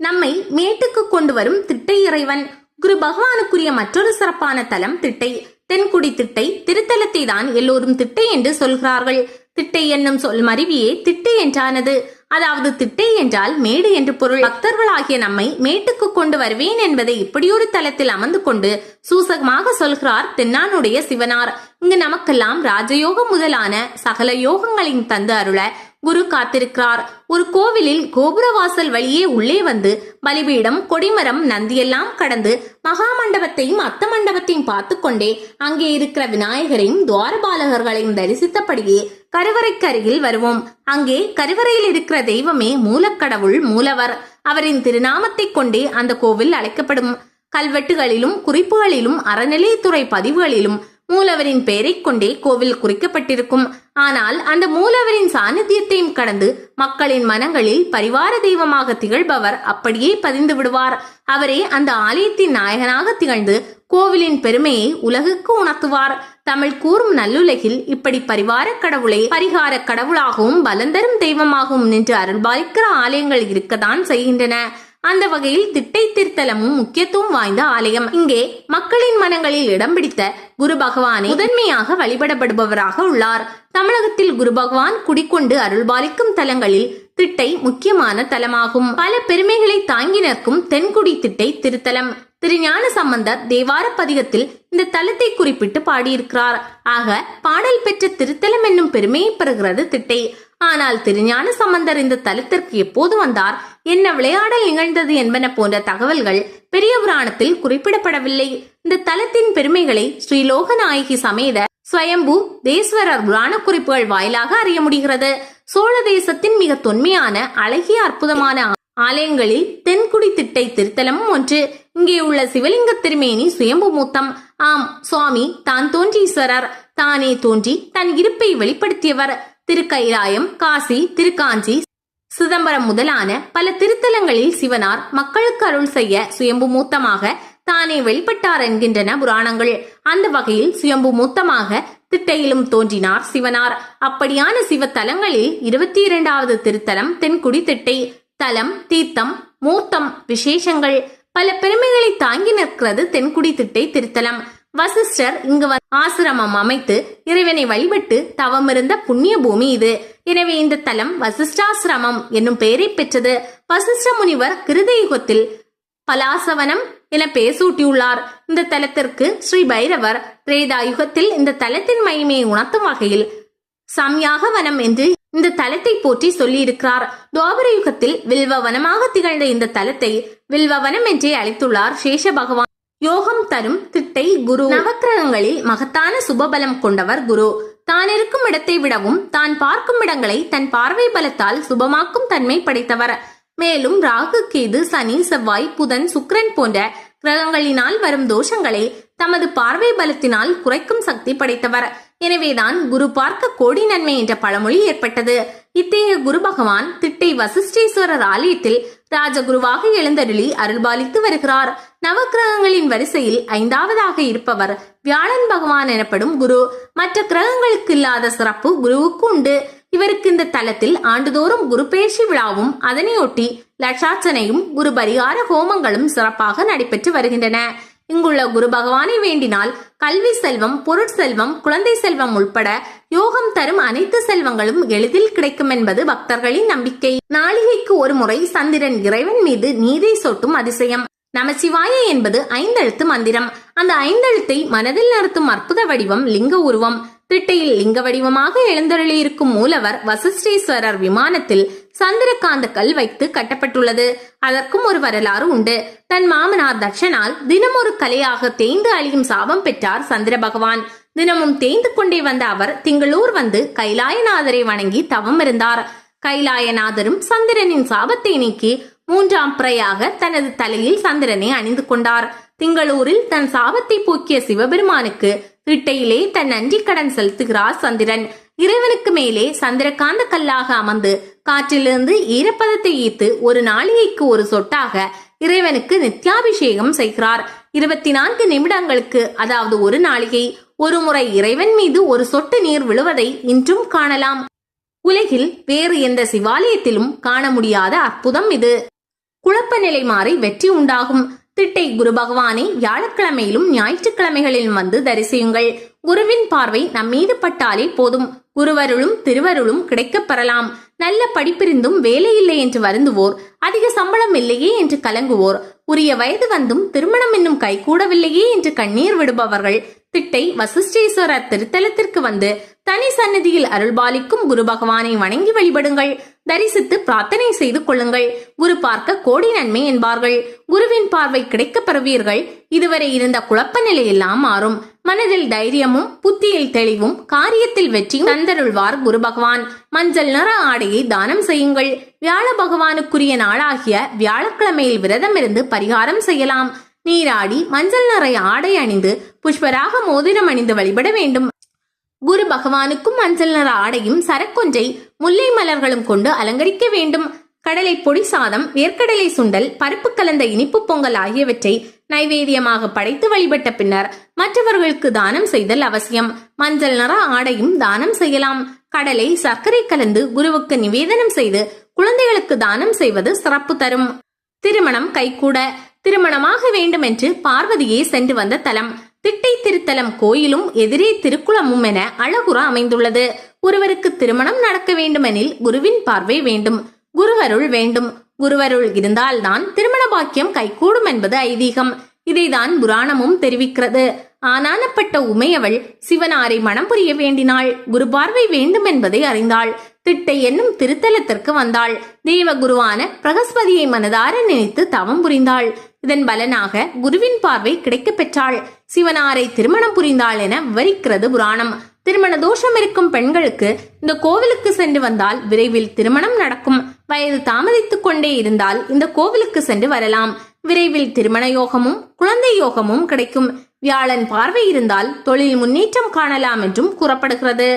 நம்மை மேட்டுக்கு கொண்டு வரும் திட்டை இறைவன். குரு பகவானுக்குரிய மற்றொரு சிறப்பான தலம் திட்டை. தென்குடி திட்டை திருத்தலத்தை தான் எல்லோரும் திட்டை என்று சொல்கிறார்கள். திட்டை என்னும் சொல் மருவியே திட்டை என்றானது. அதாவது திட்டை என்றால் மேடு என்று பொருள். பக்தர்களாகிய நம்மை மேட்டுக்கு கொண்டு வருவேன் என்பதை இப்படியொரு தலத்தில் அமர்ந்து கொண்டு சூசகமாக சொல்கிறார் தென்னானுடைய சிவனார். இங்கு நமக்கெல்லாம் ராஜயோகம் முதலான சகல யோகங்களையும் தந்து அருள குரு காத்திருக்கிறார். ஒரு கோவிலில் கோபுரவாசல் வழியே உள்ளே வந்து பலிபீடம் கொடிமரம் நந்தியெல்லாம் கடந்து மகா மண்டபத்தையும் அத்த மண்டபத்தையும் பார்த்து கொண்டே அங்கே இருக்கிற விநாயகரையும் துவாரபாலகர்களையும் தரிசித்தபடியே கருவறைக்கு அருகில் வருவோம். அங்கே கருவறையில் இருக்கிற தெய்வமே மூலக்கடவுள் மூலவர். அவரின் திருநாமத்தை கொண்டே அந்த கோவில் அழைக்கப்படும். கல்வெட்டுகளிலும் குறிப்புகளிலும் அறநிலையத்துறை பதிவுகளிலும் மூலவரின் பெயரைக் கொண்டே கோவில் குறிக்கப்பட்டிருக்கும். ஆனால் அந்த மூலவரின் சாநித்தியத்தையும் கடந்து மக்களின் மனங்களில் பரிவார தெய்வமாக திகழ்பவர் அப்படியே பதிந்து விடுவார். அவரே அந்த ஆலயத்தின் நாயகனாக திகழ்ந்து கோவிலின் பெருமையை உலகுக்கு உணர்த்துவார். தமிழ் கூறும் நல்லுலகில் இப்படி பரிவார கடவுளை பரிகார கடவுளாகவும் பலந்தரும் தெய்வமாகவும் நின்று அருள்பாலிக்கிற ஆலயங்கள் இருக்கத்தான் செய்கின்றன. அந்த வகையில் திட்டை திருத்தலமும் முக்கியத்துவம் வாய்ந்த ஆலயம். இங்கே மக்களின் மனங்களில் இடம் பிடித்த குரு பகவானை முதன்மையாக வழிபடப்படுபவராக உள்ளார். தமிழகத்தில் குரு பகவான் குடிக்கொண்டு அருள்பாலிக்கும் தலங்களில் திட்டை முக்கியமான தலமாகும். பல பெருமைகளை தாங்கி நிற்கும் தென்குடி திட்டை திருத்தலம். திருஞான சம்பந்தர் தேவார பதிகத்தில் இந்த தலத்தை குறிப்பிட்டு பாடியிருக்கிறார். ஆக பாடல் பெற்ற திருத்தலம் என்னும் பெருமையை பெறுகிறது திட்டை. ஆனால் திருஞான சம்பந்தர் இந்த தலத்திற்கு எப்போது வந்தார்? என்ன விளையாடல் நிகழ்ந்தது என்பன போன்ற தகவல்கள் பெரிய புராணத்தில் குறிப்பிடப்படவில்லை. இந்த தலத்தின் பெருமைகளை ஸ்ரீலோகநாயகி சமேத ஸ்வயம்பு தேஸ்வரர் புராண குறிப்புகள் வாயிலாக அறிய முடிகிறது. சோழ தேசத்தின் மிக தொன்மையான அழகிய அற்புதமான ஆலயங்களில் தென்குடி திட்டை திருத்தலமும் ஒன்று. இங்கே உள்ள சிவலிங்க திருமேனி சுயம்பு மூத்தம். ஆம் சுவாமி தான் தோன்றீஸ்வரர் தானே தோன்றி தன் இருப்பை வெளிப்படுத்தியவர். திருக்கைலாயம் காசி திருக்காஞ்சி சிதம்பரம் முதலான பல திருத்தலங்களில் சிவனார் மக்களுக்கு அருள் செய்ய சுயம்பு மூத்தமாக தானே வெளிப்பட்டார் என்கின்றன புராணங்கள். அந்த வகையில் சுயம்பு மூத்தமாக திட்டையிலும் தோன்றினார் சிவனார். அப்படியான சிவ தலங்களில் இருபத்தி இரண்டாவது திருத்தலம் தென்குடி திட்டை தலம் தீர்த்தம் மூர்த்தம் விசேஷங்கள் பல பெருமைகளை தாங்கி நிற்கிறது தென்குடி திட்டை திருத்தலம். வசிஷ்டர் இங்கு ஆசிரமம் அமைத்து இறைவனை வழிபட்டு தவமிருந்த புண்ணிய பூமி இது. எனவே இந்த தலம் வசிஷ்டாசிரமம் என்னும் பெயரை பெற்றது. வசிஷ்ட முனிவர் கிருத யுகத்தில் பலாசவனம் என பேசூட்டியுள்ளார் இந்த தலத்திற்கு ஸ்ரீ பைரவர் திரேதா யுகத்தில் இந்த தலத்தின் மகிமையை உணர்த்தும் வகையில் சம்யாக வனம் என்று இந்த தலத்தை போற்றி சொல்லியிருக்கிறார். துவாபர யுகத்தில் வில்வ வனமாக திகழ்ந்த இந்த தலத்தை வில்வ வனம் என்றே அழைத்துள்ளார். சேஷ பகவான் யோகம் தரும் திட்டை குரு. நவக்கிரகங்களில் மகத்தான சுபபலம் கொண்டவர் குரு. தான் இருக்கும் இடத்தை விடவும் தான் பார்க்கும் இடங்களை தன் பார்வை பலத்தால் சுபமாக்கும் தன்மை படைத்தவர். மேலும் ராகு கேது சனி செவ்வாய் புதன் சுக்ரன் போன்ற கிரகங்களினால் வரும் தோஷங்களை தமது பார்வை பலத்தினால் குறைக்கும் சக்தி படைத்தவர். எனவேதான் குரு பார்க்க கோடி நன்மை என்ற பழமொழி ஏற்பட்டது. இத்தகைய குரு பகவான் திட்டை வசிஷ்டேஸ்வரர் ஆலயத்தில் ராஜகுருவாக எழுந்தருளி அருள்பாலித்து வருகிறார். நவக்கிரகங்களின் வரிசையில் ஐந்தாவதாக இருப்பவர் வியாழன் பகவான் எனப்படும் குரு. மற்ற கிரகங்களுக்கு இல்லாத சிறப்பு குருவுக்கு உண்டு. இவருக்கு இந்த தலத்தில் ஆண்டுதோறும் குரு பேர்ச்சி விழாவும் அதனையொட்டி லட்சார்ச்சனையும் குரு பரிகார ஹோமங்களும் சிறப்பாக நடைபெற்று வருகின்றன. இங்குள்ள குரு பகவானை வேண்டினால் கல்வி செல்வம் பொருட்செல்வம் குழந்தை செல்வம் உட்பட யோகம் தரும் அனைத்து செல்வங்களும் எளிதில் கிடைக்கும் என்பது பக்தர்களின் நம்பிக்கை. நாளிகைக்கு ஒரு முறை சந்திரன் இறைவன் மீது நீரை சொட்டும் அதிசயம். நமசிவாய என்பது ஐந்தெழுத்து மந்திரம். அந்த ஐந்தெழுத்தை மனதில் நடத்தும் அற்புத வடிவம் லிங்க உருவம். திட்டையில் லிங்க வடிவமாக எழுந்தருளியிருக்கும் மூலவர் வசிஷ்டேஸ்வரர் விமானத்தில் சந்திரகாந்த கல் வைத்து கட்டப்பட்டுள்ளது. அதற்கும் ஒரு வரலாறு உண்டு. தன் மாமனார் தட்சனால் தினம் ஒரு கலையாக தேய்ந்து அழியும் சாபம் பெற்றார் சந்திர பகவான். தினமும் தேய்ந்து கொண்டே வந்த அவர் திங்களூர் வந்து கைலாயநாதரை வணங்கி தவம் இருந்தார். கைலாயநாதரும் சந்திரனின் சாபத்தை நீக்கி மூன்றாம் பிறையாக தனது தலையில் சந்திரனை அணிந்து கொண்டார். திங்களூரில் தன் சாபத்தை போக்கிய சிவபெருமானுக்கு திட்டையிலே தன் நன்றி கடன் செலுத்துகிறார் சந்திரன். இறைவனுக்கு மேலே சந்திரகாந்த கல்லாக அமர்ந்து காற்றிலிருந்து ஈரப்பதத்தை ஈர்த்து ஒரு நாளிகைக்கு ஒரு சொட்டாக இறைவனுக்கு நித்யாபிஷேகம் செய்கிறார். இருபத்தி நான்கு நிமிடங்களுக்கு அதாவது ஒரு நாளிகை ஒரு முறை இறைவன் மீது ஒரு சொட்டு நீர் விழுவதை இன்றும் காணலாம். உலகில் வேறு எந்த சிவாலயத்திலும் காண முடியாத அற்புதம் இது. குழப்ப நிலை மாறி வெற்றி உண்டாகும். திட்டை குரு பகவானை வியாழக்கிழமையிலும் ஞாயிற்றுக்கிழமைகளிலும் வந்து தரிசியுங்கள். குருவின் பார்வை நம் மீது பட்டாலே போதும். குருவருளும் திருவருளும் கிடைக்கப் பெறலாம். நல்ல படிப்பிருந்தும் வேலையில்லை என்று வருந்துவோர். அதிக சம்பளம் இல்லையே என்று கலங்குவோர். உரிய வயது வந்தும் திருமணம் இன்னும் கைகூடவில்லையே என்று கண்ணீர் விடுபவர்கள். திட்டை வசிஷ்டேஸ்வரர் திருத்தலத்திற்கு வந்து தனி சன்னதியில் அருள்பாலிக்கும் குரு பகவானை வணங்கி வழிபடுங்கள். தரிசித்து பிரார்த்தனை செய்து கொள்ளுங்கள். குரு பார்க்க கோடி நன்மை என்பார்கள். குருவின் பார்வை கிடைக்க பெறுவீர்கள். இதுவரை இருந்த குழப்ப நிலையெல்லாம் மாறும். மனதில் தைரியமும் புத்தியில் தெளிவும் காரியத்தில் வெற்றியும் தந்தருள்வார் குரு பகவான். மஞ்சள் நிற ஆடையை தானம் செய்யுங்கள். வியாழ பகவானுக்குரிய நாளாகிய வியாழக்கிழமையில் விரதம் இருந்து பரிகாரம் செய்யலாம். நீராடி மஞ்சள் நிற ஆடை அணிந்து புஷ்பராக மோதிரம் அணிந்து வழிபட வேண்டும். குரு பகவானுக்கும் மஞ்சள் நிற ஆடையும் சரக்கொன்றை முல்லை மலர்களும் கொண்டு அலங்கரிக்க வேண்டும். கடலை பொடி சாதம் வேர்க்கடலை சுண்டல் பருப்பு கலந்த இனிப்பு பொங்கல் ஆகியவற்றை நைவேத்தியமாக படைத்து வழிபட்ட பின்னர் மற்றவர்களுக்கு தானம் செய்தல் அவசியம். மஞ்சள் நிற ஆடையும் தானம் செய்யலாம். கடலை சர்க்கரை கலந்து குருவுக்கு நிவேதனம் செய்து குழந்தைகளுக்கு தானம் செய்வது சிறப்பு தரும். திருமணம் கைகூட. திருமணமாக வேண்டும் என்று பார்வதியே சென்று வந்த தலம். திட்டை திருத்தலம் கோயிலும் எதிரே திருக்குளமும் என அழகுற அமைந்துள்ளது. ஒருவருக்கு திருமணம் நடக்க வேண்டுமெனில் குருவின் பார்வை வேண்டும். குருவருள் வேண்டும். குருவருள் இருந்தால்தான் திருமண பாக்கியம் கைகூடும் என்பது ஐதீகம். இதைதான் புராணமும் தெரிவிக்கிறது. ஆனானப்பட்ட உமையவள் சிவனாரை மனம் புரிய வேண்டினாள். குரு பார்வை வேண்டும் என்பதை அறிந்தாள். திட்டை என்னும் திருத்தலத்திற்கு வந்தாள். தெய்வ குருவான பிரகஸ்பதியை மனதார நினைத்து தவம் புரிந்தாள். இதன் பலனாக குருவின் பார்வை கிடைக்கப் பெற்றாள். சிவனாரை திருமணம் புரிந்தாள் என விவரிக்கிறது புராணம். திருமண தோஷம் இருக்கும் பெண்களுக்கு இந்த கோவிலுக்கு சென்று வந்தால் விரைவில் திருமணம் நடக்கும். வயது தாமதித்துக் கொண்டே இருந்தால் இந்த கோவிலுக்கு சென்று வரலாம். விரைவில் திருமண யோகமும் குழந்தை யோகமும் கிடைக்கும். வியாழன் பார்வை இருந்தால் தொழில் முன்னேற்றம் காணலாம் என்றும் கூறப்படுகிறது.